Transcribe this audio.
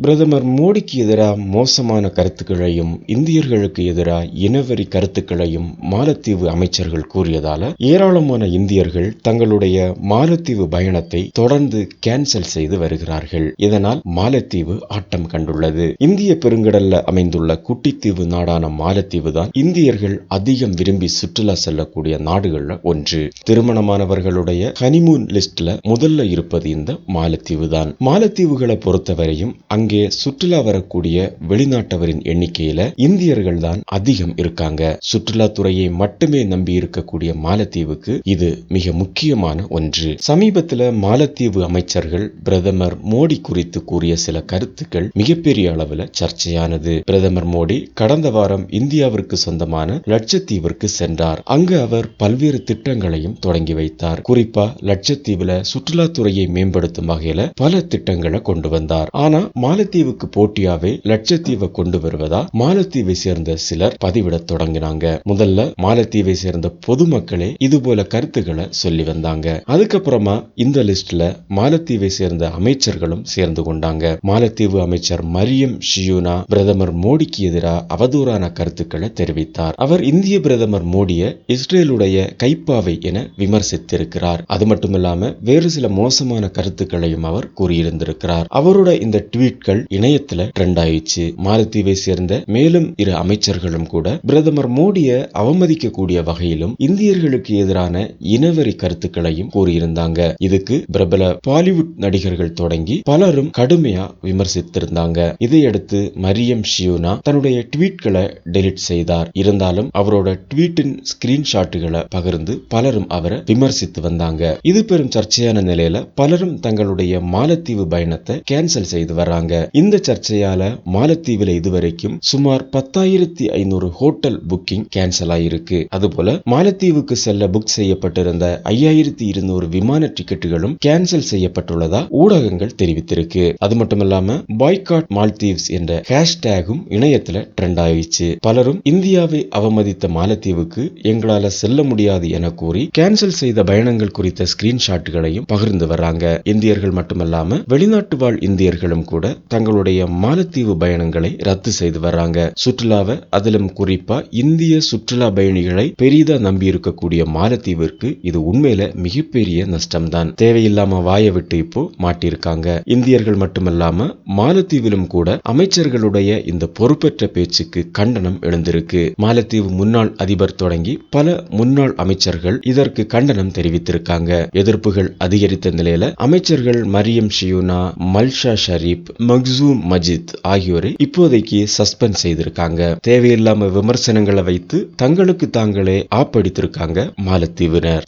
பிரதமர் மோடிக்கு எதிராக மோசமான கருத்துக்களையும் இந்தியர்களுக்கு எதிராக இனவெறி கருத்துக்களையும் மாலத்தீவு அமைச்சர்கள் கூறியதால ஏராளமான இந்தியர்கள் தங்களுடைய மாலத்தீவு பயணத்தை தொடர்ந்து கேன்சல் செய்து வருகிறார்கள். இதனால் மாலத்தீவு ஆட்டம் கண்டுள்ளது. இந்திய பெருங்கடல்ல அமைந்துள்ள குட்டித்தீவு நாடான மாலத்தீவு தான் இந்தியர்கள் அதிகம் விரும்பி சுற்றுலா செல்லக்கூடிய நாடுகள்ல ஒன்று. திருமணமானவர்களுடைய ஹனிமூன் லிஸ்ட்ல முதல்ல இருப்பது இந்த மாலத்தீவு தான். மாலத்தீவுகளை பொறுத்தவரையும் அங்க இங்கே சுற்றுலா வரக்கூடிய வெளிநாட்டவரின் எண்ணிக்கையில இந்தியர்கள் தான் அதிகம் இருக்காங்க. சுற்றுலாத்துறையை மட்டுமே நம்பி இருக்கக்கூடிய மாலத்தீவுக்கு இது மிக முக்கியமான ஒன்று. சமீபத்துல மாலத்தீவு அமைச்சர்கள் பிரதமர் மோடி குறித்து கூறிய சில கருத்துக்கள் மிகப்பெரிய அளவுல சர்ச்சையானது. பிரதமர் மோடி கடந்த வாரம் இந்தியாவிற்கு சொந்தமான லட்சத்தீவிற்கு சென்றார். அங்கு அவர் பல்வேறு திட்டங்களையும் தொடங்கி வைத்தார். குறிப்பா லட்சத்தீவுல சுற்றுலாத்துறையை மேம்படுத்தும் வகையில பல திட்டங்களை கொண்டு வந்தார். ஆனா மாலத்தீவுக்கு போட்டியாவே லட்சத்தீவை கொண்டு வருவதா? மாலத்தீவை சேர்ந்த சிலர் பதிவிட தொடங்கினாங்க. முதல்ல மாலத்தீவை சேர்ந்த பொதுமக்களே இது போல கருத்துக்களை சொல்லி வந்தாங்க. அதுக்கப்புறமா இந்த லிஸ்ட்ல மாலத்தீவை சேர்ந்த அமைச்சர்களும் சேர்ந்து கொண்டாங்க. மாலத்தீவு அமைச்சர் மரியம் ஷியூனா பிரதமர் மோடிக்கு எதிராக அவதூறான கருத்துக்களை தெரிவித்தார். அவர் இந்திய பிரதமர் மோடிய இஸ்ரேலுடைய கைப்பாவை என விமர்சித்திருக்கிறார். அது மட்டுமில்லாம வேறு சில மோசமான கருத்துக்களையும் அவர் கூறியிருந்திருக்கிறார். அவரோட இந்த ட்வீட் ட்வீட்கள் இணையத்துல ட்ரெண்ட் ஆயிடுச்சு. மாலத்தீவை சேர்ந்த மேலும் இரு அமைச்சர்களும் கூட பிரதமர் மோடிய அவமதிக்கக்கூடிய வகையிலும் இந்தியர்களுக்கு எதிரான இனவெறி கருத்துக்களையும் கூறியிருந்தாங்க. இதுக்கு பிரபல பாலிவுட் நடிகர்கள் தொடங்கி பலரும் கடுமையா விமர்சித்திருந்தாங்க. இதையடுத்து மரியம் ஷியூனா தன்னுடைய ட்வீட்களை டெலிட் செய்தார். இருந்தாலும் அவரோட ட்வீட்டின் ஸ்கிரீன்ஷாட்டுகளை பகிர்ந்து பலரும் அவரை விமர்சித்து வந்தாங்க. இது பெரும் சர்ச்சையான நிலையில பலரும் தங்களுடைய மாலத்தீவு பயணத்தை கேன்சல் செய்து வர்றாங்க. இந்த சர்ச்சையால மாலத்தீவுல இதுவரைக்கும் சுமார் பத்தாயிரத்தி ஐநூறு ஹோட்டல் புக்கிங் கேன்சல் ஆயிருக்கு. அதுபோல மாலத்தீவுக்கு செல்ல புக் செய்யப்பட்டிருந்த ஐயாயிரத்தி இருநூறு விமான டிக்கெட்டுகளும் கேன்சல் செய்யப்பட்டுள்ளதா ஊடகங்கள் தெரிவித்திருக்கு. அது மட்டுமல்லாம பாய்காட் மால்தீவ்ஸ் என்ற ஹேஷ்டேகும் இணையத்துல ட்ரெண்ட் ஆயிடுச்சு. பலரும் இந்தியாவை அவமதித்த மாலத்தீவுக்கு எங்களால செல்ல முடியாது என கூறி கேன்சல் செய்த பயணங்கள் குறித்த ஸ்கிரீன்ஷாட்டுகளையும் பகிர்ந்து வர்றாங்க. இந்தியர்கள் மட்டுமல்லாம வெளிநாட்டு வாழ் இந்தியர்களும் கூட தங்களுடைய மாலத்தீவு பயணங்களை ரத்து செய்து வர்றாங்க. சுற்றுலாவை அதிலும் குறிப்பா இந்திய சுற்றுலா பயணிகளை பெரிதா நம்பி இருக்கக்கூடிய மாலத்தீவிற்கு இது உண்மையில மிகப்பெரிய நஷ்டம்தான். தேவையில்லாம வாய விட்டு இப்போ மாட்டியிருக்காங்க. இந்தியர்கள் மட்டுமல்லாம மாலத்தீவிலும் கூட அமைச்சர்களுடைய இந்த பொறுப்பற்ற பேச்சுக்கு கண்டனம் எழுந்திருக்கு. மாலத்தீவு முன்னாள் அதிபர் தொடங்கி பல முன்னாள் அமைச்சர்கள் இதற்கு கண்டனம் தெரிவித்திருக்காங்க. எதிர்ப்புகள் அதிகரித்த நிலையில அமைச்சர்கள் மரியம் ஷியூனா மல்ஷா ஷரீப் மக்சூம் மஜித் ஆகியோரை இப்போதைக்கு சஸ்பெண்ட் செய்திருக்காங்க. தேவையில்லாம விமர்சனங்களை வைத்து தங்களுக்கு தாங்களே ஆப்படித்திருக்காங்க மாலத்தீவினர்.